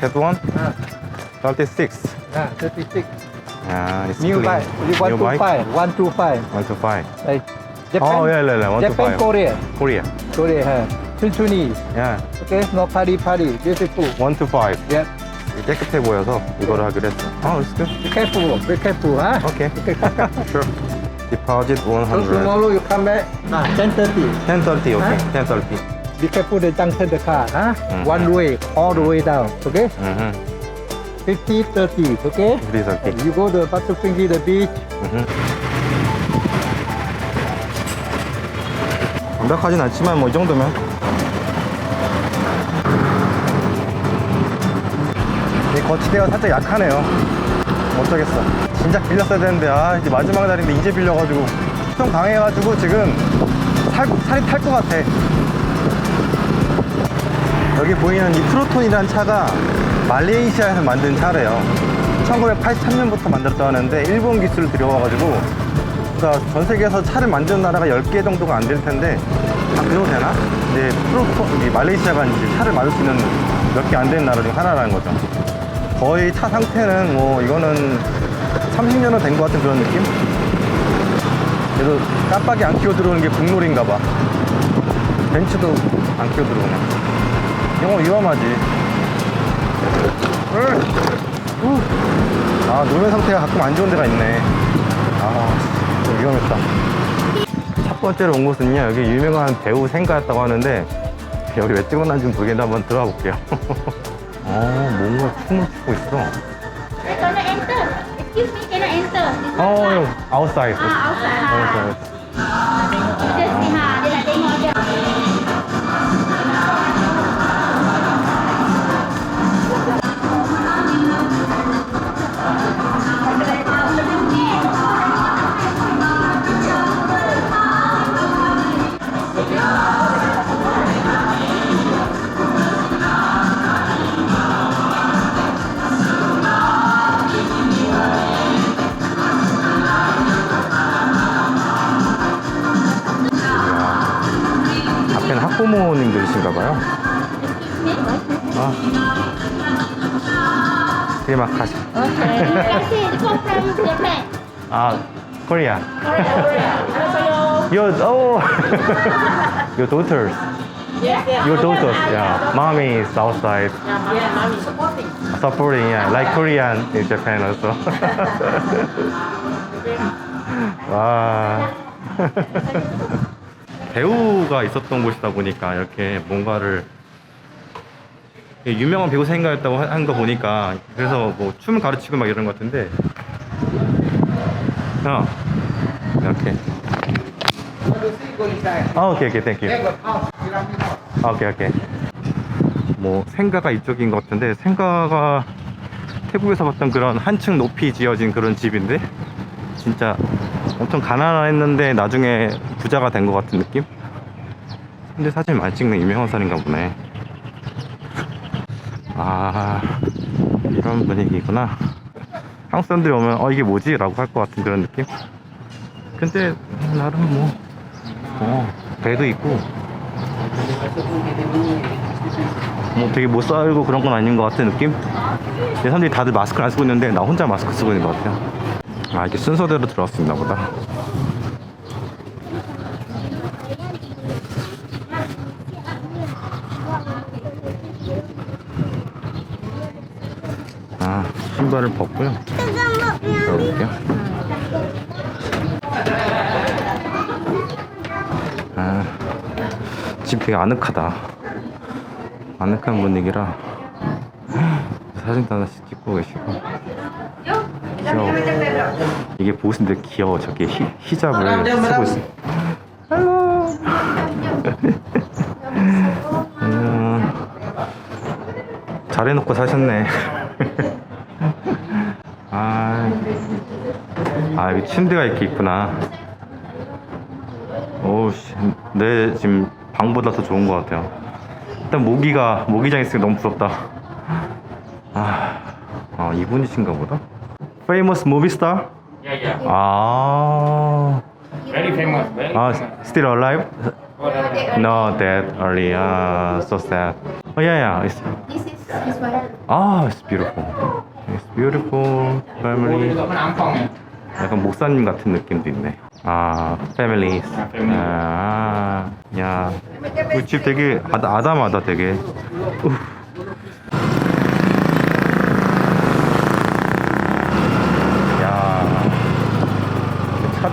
That one? Ah, 36. ah, 36. Yeah, it's New clean. bike. You New bike? 125. 125. One to five. Like Japan. Oh, yeah, yeah, yeah. One to Japan, five. Korea. Korea. Korea. huh? 천천히. Yeah. Okay, no party, party. Beautiful. One to five. Yeah. 깨끗해 보여서 이거를 하기로 했어. Oh, it's good. Be careful. Be careful, huh? Okay. Okay, come, come. Sure. Deposit So 100. tomorrow you come back. Ah, 10:30. 1030, okay. Huh? 1030. Be careful the junction the car, huh? Mhm. One way, all the way down. Okay? Mhm. 50, 30. Okay? 330. You go to Batufingi, the beach. Mhm. 완벽하진 않지만 뭐 이 정도면 이 거치대가 살짝 약하네요 어쩌겠어 진짜 빌렸어야 되는데 아 이제 마지막 날인데 이제 빌려가지고 좀 강해가지고 지금 살, 살이 탈 것 같아 여기 보이는 이 프로톤이라는 차가 말레이시아에서 만든 차래요 1983년부터 만들었다고 하는데 일본 기술을 들여와가지고 그러니까 전 세계에서 차를 만드는 나라가 10개 정도가 안 될 텐데 아, 그 정도 되나? 이제 프로톤, 이 말레이시아가 이제 차를 만들 수 있는 몇 개 안 되는 나라 중 하나라는 거죠 거의 차 상태는 뭐 이거는 30년은 된 것 같은 그런 느낌? 그래도 깜빡이 안 끼워 들어오는 게 국룰인가 봐 벤츠도 안 끼워 들어오네 이거 위험하지 으, 우. 아 노면 상태가 가끔 안 좋은 데가 있네 아 좀 위험했다 첫 번째로 온 곳은요 여기 유명한 배우 생가였다고 하는데 여기 왜 찍어놨는지 모르겠는데 한번 들어가 볼게요 어 뭔가 춤을 추고 있어 I cannot enter. Excuse me, enter. 어. 아웃사이드. Ha. Just 학부모님들이신가 봐요 아 테리마카시 Okay. Terima kasih. This one from Japan. 아 Korea, Korea. Hello, hello. Your oh your daughters Yes, yes. your daughters yeah mommy is outside Yeah, mommy. Supporting. supporting yeah like Korean in Japan also 와 배우가 있었던 곳이다 보니까 이렇게 뭔가를 유명한 배우 생각했다고 한 거 보니까 그래서 뭐 춤을 가르치고 막 이런 것 같은데 어 이렇게. 아 오케이 오케이 땡큐. 아, 오케이 오케이 뭐 생가가 이쪽인 것 같은데 생가가 태국에서 봤던 그런 한층 높이 지어진 그런 집인데 진짜 엄청 가난했는데 나중에 부자가 된 것 같은 느낌? 근데 사진 많이 찍는 유명한 사람인가 보네 아 이런 분위기구나 한국 사람들이 오면 어 이게 뭐지? 라고 할 것 같은 그런 느낌? 근데 나름 뭐 어, 배도 있고 뭐 되게 못 살고 그런 건 아닌 것 같은 느낌? 사람들이 다들 마스크를 안 쓰고 있는데 나 혼자 마스크 쓰고 있는 것 같아요 아 이게 순서대로 들어왔습니다 보다. 아 신발을 벗고요. 들어볼게요. 아집 되게 아늑하다. 아늑한 분위기라 사진도 하나씩 찍고 계시고 귀여워 이게 보신들 귀여워 저기 히, 히잡을 쓰고 있어 헬로 음, 잘해놓고 사셨네. 아, 아 여기 침대가 이렇게 있구나. 오우씨. 내 지금 방보다 더 좋은 것 같아요. 일단 모기가 모기장 있으니까 너무 부럽다. 아, 아 이분이신가 보다 Famous movie star? Yeah, yeah. 아, Very famous. Very 아 famous. still alive? Oh, no, no, no. Dead early. Ah, so sad. Oh yeah, yeah. It's, This is This one. 아, it's beautiful. It's beautiful family. Juga menampang ya. 약간 목사님 같은 느낌도 있네. 아, 패밀리. 아, 야, 우리 집 되게 아다, 아담하다 되게. 우. 야,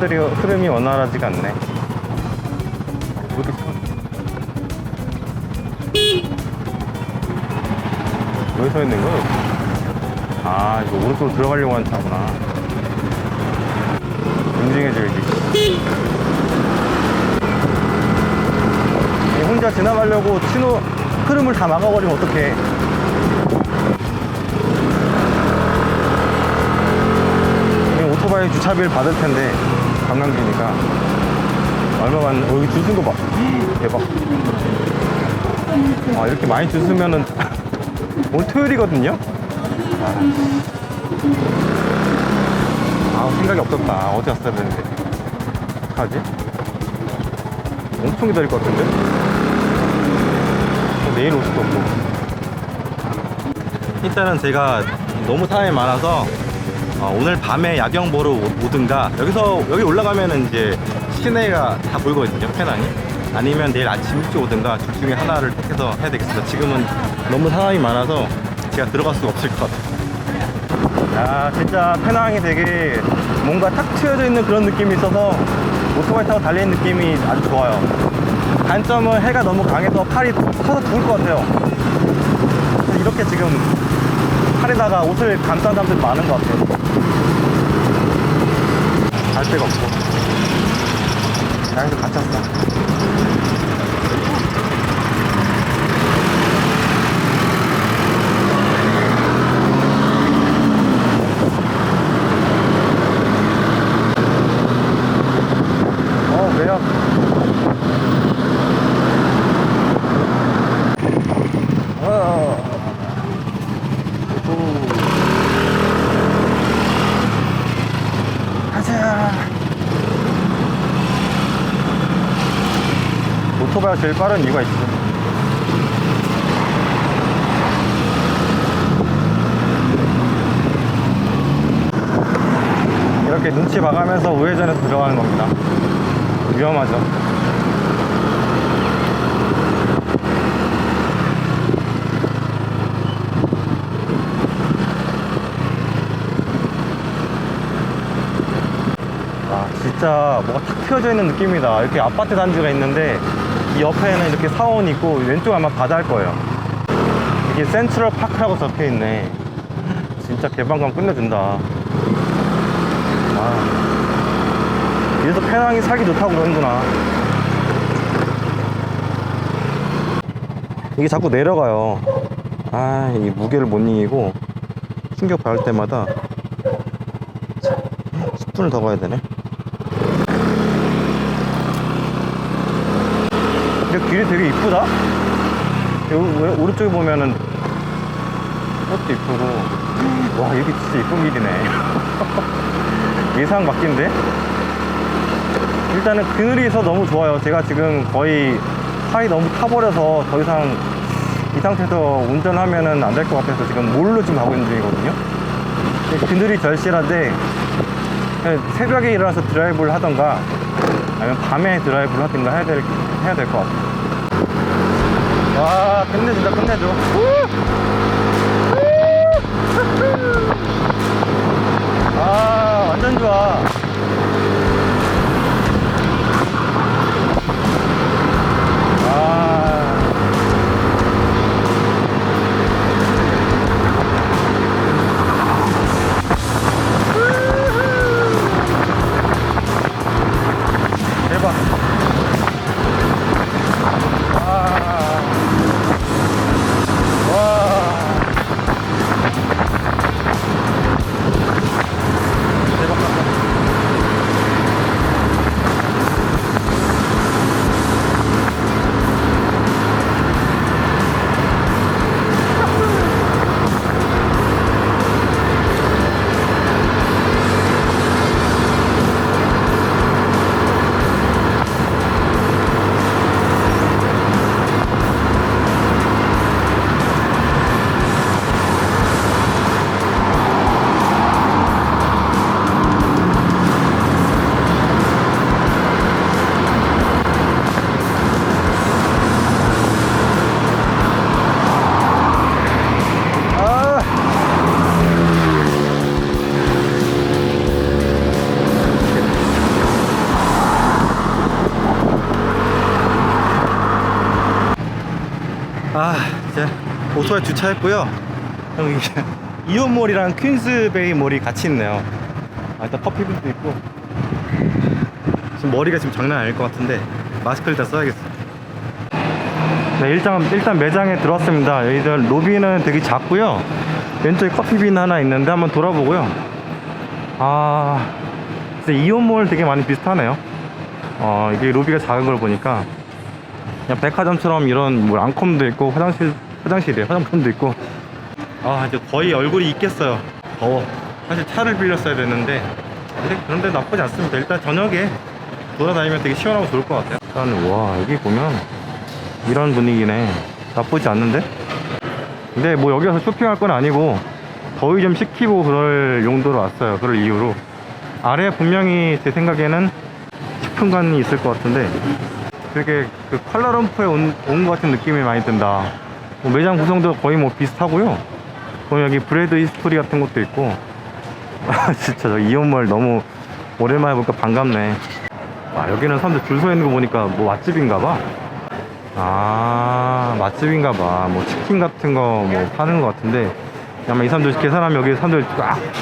차들이 흐름이 원활하지가 않네. 왜 이렇게 차... 왜서 있는 거야? 아, 이거 오른쪽으로 들어가려고 하는 차구나. 이 혼자 지나가려고 신호 흐름을 다 막아버리면 어떡해. 이 오토바이 주차비를 받을 텐데, 관광지니까. 얼마만, 어, 여기 줄 쓴 거 봐. 대박. 아, 이렇게 많이 줄 쓰면은, 오늘 토요일이거든요? 아 생각이 없었다 어디 갔어야 되는데 어떡하지? 엄청 기다릴 것 같은데? 어, 내일 올 수도 없고 일단은 제가 너무 사람이 많아서 어, 오늘 밤에 야경 보러 오- 오든가. 여기서 여기 올라가면은 이제 시내가 다 보이거든요 페낭이. 아니면 내일 아침 일찍 오든가 둘 중에 하나를 택해서 해야 되겠습니다. 지금은 너무 사람이 많아서 제가 들어갈 수가 없을 것 같아요. 야 진짜 페낭이 되게 뭔가 탁 트여져 있는 그런 느낌이 있어서 오토바이 타고 달리는 느낌이 아주 좋아요. 단점은 해가 너무 강해서 팔이 타서 죽을 것 같아요. 이렇게 지금 팔에다가 옷을 감싼 사람들 많은 것 같아요. 갈 데가 없고 양에서 갇혔어 어 왜요? 어. 오. 가자. 오토바이가 제일 빠른 이유가 있어. 이렇게 눈치 봐가면서 우회전해서 들어가는 겁니다. 위험하죠. 아, 진짜 뭐가 탁 트여져 있는 느낌이다. 이렇게 아파트 단지가 있는데 이 옆에는 이렇게 사원이 있고 왼쪽 아마 바다일 거예요. 이게 센트럴 파크라고 적혀 있네. 진짜 개방감 끝내준다. 아. 그래서 페낭이 살기 좋다고 그러는구나. 이게 자꾸 내려가요. 아, 이 무게를 못 이기고 충격 받을 때마다 10분을 더 가야 되네. 근데 길이 되게 이쁘다? 여기 왜 오른쪽에 보면은 꽃도 이쁘고. 와 여기 진짜 이쁜 길이네. 예상 바뀐데? 일단은 그늘이 있어 너무 좋아요. 제가 지금 거의 팔이 너무 타버려서 더 이상 이 상태에서 운전하면은 안 될 것 같아서 지금 몰로 지금 가고 있는 중이거든요. 근데 그늘이 절실한데 새벽에 일어나서 드라이브를 하던가 아니면 밤에 드라이브를 하든가 해야 될, 해야 될 것 같아요 와 끝내준다 끝내줘. 아 오토바이 주차했고요. 여기 이온몰이랑 퀸스베이 몰이 같이 있네요. 아, 일단 커피빈도 있고. 지금 머리가 지금 장난 아닐 것 같은데 마스크를 일단 써야겠어요. 네, 일단, 일단 매장에 들어왔습니다. 여기들 로비는 되게 작고요. 왼쪽에 커피빈 하나 있는데 한번 돌아보고요. 아, 진짜 이온몰 되게 많이 비슷하네요. 어, 이게 로비가 작은 걸 보니까 그냥 백화점처럼 이런 뭐 랑콤도 있고 화장실 화장실이에요. 화장품도 있고. 아, 이제 거의 얼굴이 있겠어요. 더워. 사실 차를 빌렸어야 됐는데 그런데 나쁘지 않습니다. 일단 저녁에 돌아다니면 되게 시원하고 좋을 것 같아요. 일단 와 여기 보면 이런 분위기네. 나쁘지 않는데? 근데 뭐 여기 와서 쇼핑할 건 아니고 더위 좀 식히고 그럴 용도로 왔어요. 그럴 이유로. 아래 분명히 제 생각에는 식품관이 있을 것 같은데 되게 그 온, 온것 같은 느낌이 많이 든다. 뭐 매장 구성도 거의 뭐 비슷하고요. 그럼 여기 브레드 히스토리 같은 것도 있고. 아, 진짜 저 이온몰 너무 오랜만에 보니까 반갑네. 아, 여기는 사람들 줄 서 있는 거 보니까 뭐 맛집인가 봐. 아, 맛집인가 봐. 뭐 치킨 같은 거 뭐 파는 거 같은데. 아마 이 사람들 계산하면 여기 사람들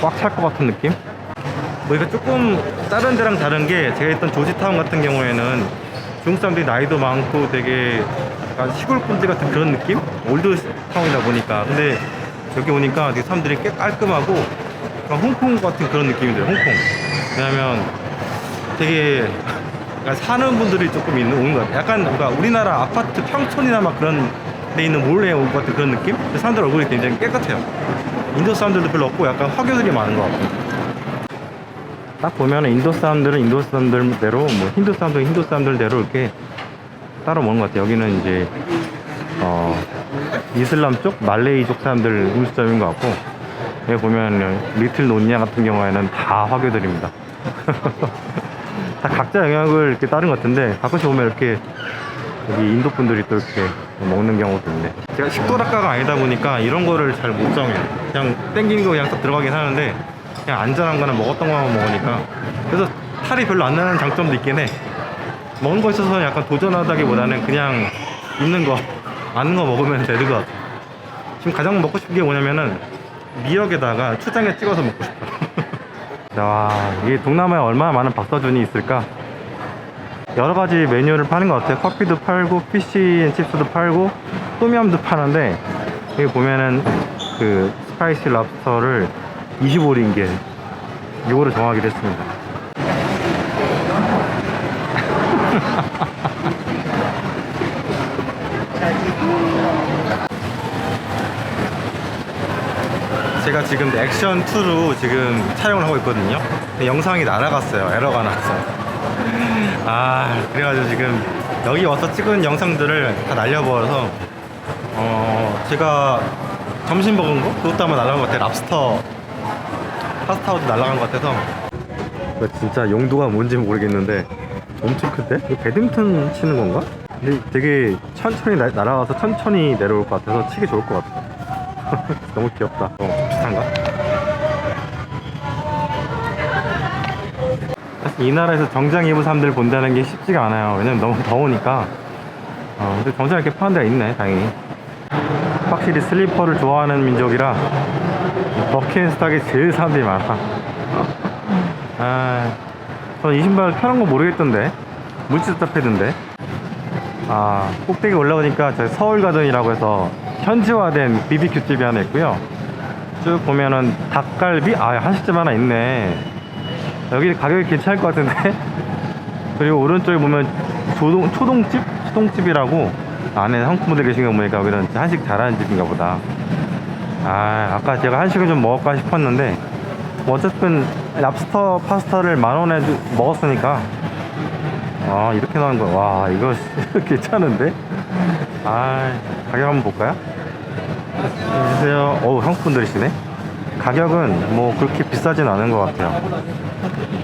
꽉 찰 것 같은 느낌? 뭐 이거 조금 다른 데랑 다른 게 제가 있던 조지타운 같은 경우에는 중국 사람들이 나이도 많고 되게 약간 시골 분들 같은 그런 느낌? 올드 타운이다 보니까. 근데 여기 오니까 되게 사람들이 꽤 깔끔하고 약간 홍콩 같은 그런 느낌이 들어요 홍콩. 왜냐면 되게 약간 사는 분들이 조금 있는 오는 것 같아요. 약간 뭔가 우리나라 아파트 평촌이나 막 그런 데 있는 몰에 온것 같은 그런 느낌? 사람들 얼굴이 굉장히 깨끗해요. 인도 사람들도 별로 없고 약간 화교들이 많은 것 같고 딱 보면 인도 사람들은 인도 사람들대로 뭐 힌두 사람들은 힌두 사람들대로 이렇게 따로 먹는 것 같아요. 여기는 이제 어 이슬람 쪽 말레이 쪽 사람들 음식점인 것 같고 여기 보면 리틀 노니아 같은 경우에는 다 화교들입니다. 다 각자 영역을 이렇게 따른 것 같은데 가끔씩 보면 이렇게 여기 인도 분들이 또 이렇게 먹는 경우도 있네. 제가 식도락가가 아니다 보니까 이런 거를 잘 못 정해요. 그냥 땡기는 거 그냥 딱 들어가긴 하는데 그냥 안전한 거나 먹었던 거만 먹으니까 그래서 탈이 별로 안 나는 장점도 있긴 해. 먹은 거 있어서 약간 도전하다기보다는 그냥 있는 거 아는 거 먹으면 되는 것 같아. 지금 가장 먹고 싶은 게 뭐냐면은 미역에다가 초장에 찍어서 먹고 싶어. 와 이게 동남아에 얼마나 많은 박서준이 있을까? 여러 가지 메뉴를 파는 것 같아요. 커피도 팔고, 피시앤칩스도 팔고, 또미암도 파는데, 여기 보면은 그 스파이시 랍스터를 25링게 이거를 정하기로 했습니다. 제가 지금 액션 2로 지금 촬영을 하고 있거든요. 영상이 날아갔어요. 에러가 나서. 아, 그래가지고 지금 여기 와서 찍은 영상들을 다 날려버려서, 어, 제가 점심 먹은 거? 그것도 한번 날아간 것 같아요. 랍스터 파스타도 날아간 것 같아서. 이거 진짜 용도가 뭔지 모르겠는데 엄청 큰데? 이거 배드민턴 치는 건가? 근데 되게 천천히 날, 날아가서 천천히 내려올 것 같아서 치기 좋을 것 같아. 너무 귀엽다. 어, 비슷한가? 이 나라에서 정장 입은 사람들 본다는 게 쉽지가 않아요. 왜냐면 너무 더우니까. 어, 근데 정장 이렇게 파는 데가 있네, 다행히. 확실히 슬리퍼를 좋아하는 민족이라 버킷스탁이 제일 사람들이 많아. 아, 저는 이 신발 편한 거 모르겠던데. 물질 답답해던데. 아, 꼭대기 올라오니까 저희 서울가든이라고 해서 현지화된 BBQ 집이 하나 있고요. 쭉 보면은 닭갈비, 아, 한식집 하나 있네. 여기 가격이 괜찮을 것 같은데. 그리고 오른쪽에 보면 조동, 초동집? 초동집이라고 안에 한국분들 계신 거 보니까 여기는 한식 잘하는 집인가 보다. 아, 아까 제가 한식을 좀 먹을까 싶었는데, 뭐 어쨌든 랍스터 파스타를 만 원에 주- 먹었으니까, 아, 이렇게 나오는 거야. 와, 이거 괜찮은데? 아, 가격 한번 볼까요? 안녕하세요. 어우, 한국 분들이시네. 가격은 뭐 그렇게 비싸진 않은 것 같아요.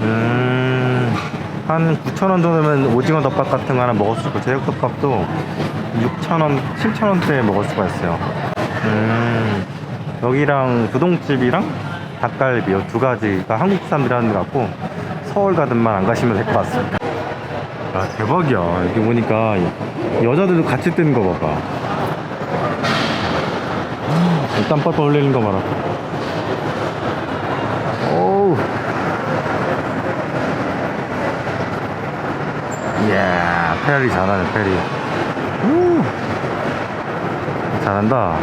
음, 한 9,000원 정도면 오징어 덮밥 같은 거 하나 수 있고, 제육덮밥도 6,000원, 7,000원대에 먹을 수가 있어요. 음, 여기랑 부동집이랑 닭갈비 요 두 가지가 한국 사람들이 하는 것 같고, 서울 가든만 안 가시면 될 것 같습니다. 아, 대박이야. 여기 보니까 여자들도 같이 뜨는 거 봐봐. 땀 뻘뻘 흘리는 거 봐라. 오우. 이야, 페리 잘하네, 페리. 우. 잘한다.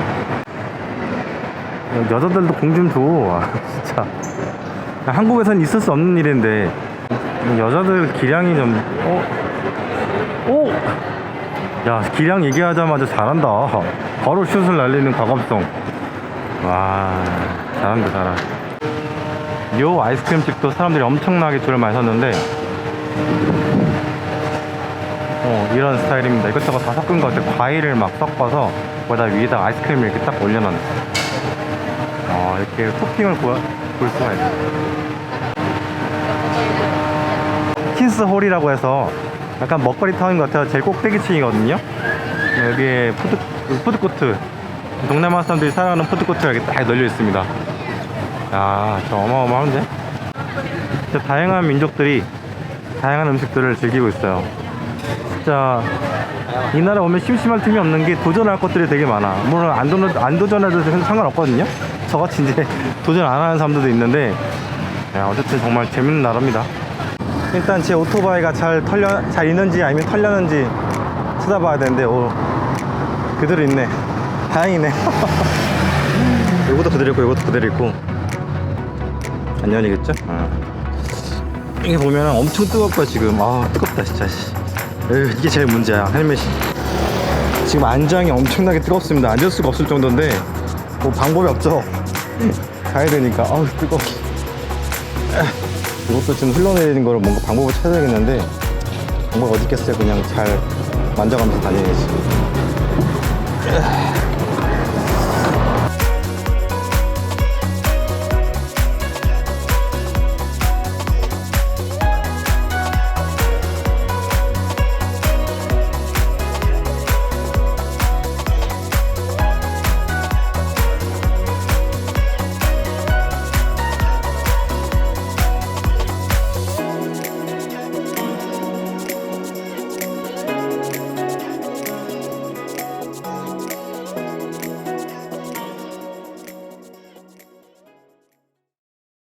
여자들도 공 좀 줘. 아, 진짜. 한국에선 있을 수 없는 일인데, 여자들 기량이 좀, 어? 오! 야, 기량 얘기하자마자 잘한다. 바로 슛을 날리는 과감성. 와, 잘한다, 잘하. 요 아이스크림 집도 사람들이 엄청나게 줄을 많이 섰는데, 어, 이런 스타일입니다. 이것저것 다 섞은 것 같아요. 과일을 막 섞어서, 거기다 위에다 아이스크림을 이렇게 딱 올려놨네. 어, 이렇게 토핑을 보, 볼 수가 있어요. 킨스 홀이라고 해서 약간 먹거리 타운 같아요. 제일 꼭대기층이거든요. 여기에 푸드, 푸드코트. 동남아 사람들이 사랑하는 푸드코트가 이렇게 딱 널려 있습니다. 야, 저 어마어마한데? 진짜 다양한 민족들이 다양한 음식들을 즐기고 있어요. 진짜 이 나라 오면 심심할 틈이 없는 게 도전할 것들이 되게 많아. 물론 안, 도전, 안 도전해도 상관없거든요. 저같이 이제 도전 안 하는 사람들도 있는데, 야, 어쨌든 정말 재밌는 나라입니다. 일단 제 오토바이가 잘 털려, 잘 있는지 아니면 털렸는지 찾아봐야 되는데, 오, 그대로 있네. 다행이네. 요것도 그대로 있고, 요것도 그대로 있고. 안녕이겠죠? 어. 이게 보면 엄청 거야, 지금. 아, 뜨겁다, 진짜. 씨. 에휴, 이게 제일 문제야, 헬멧이. 지금 안장이 엄청나게 뜨겁습니다. 앉을 수가 없을 정도인데, 뭐 방법이 없죠. 가야 되니까. 아우, 뜨거워. 이것도 지금 흘러내리는 거를 뭔가 방법을 찾아야겠는데, 방법 어디 있겠어요. 그냥 잘 만져가면서 다녀야지.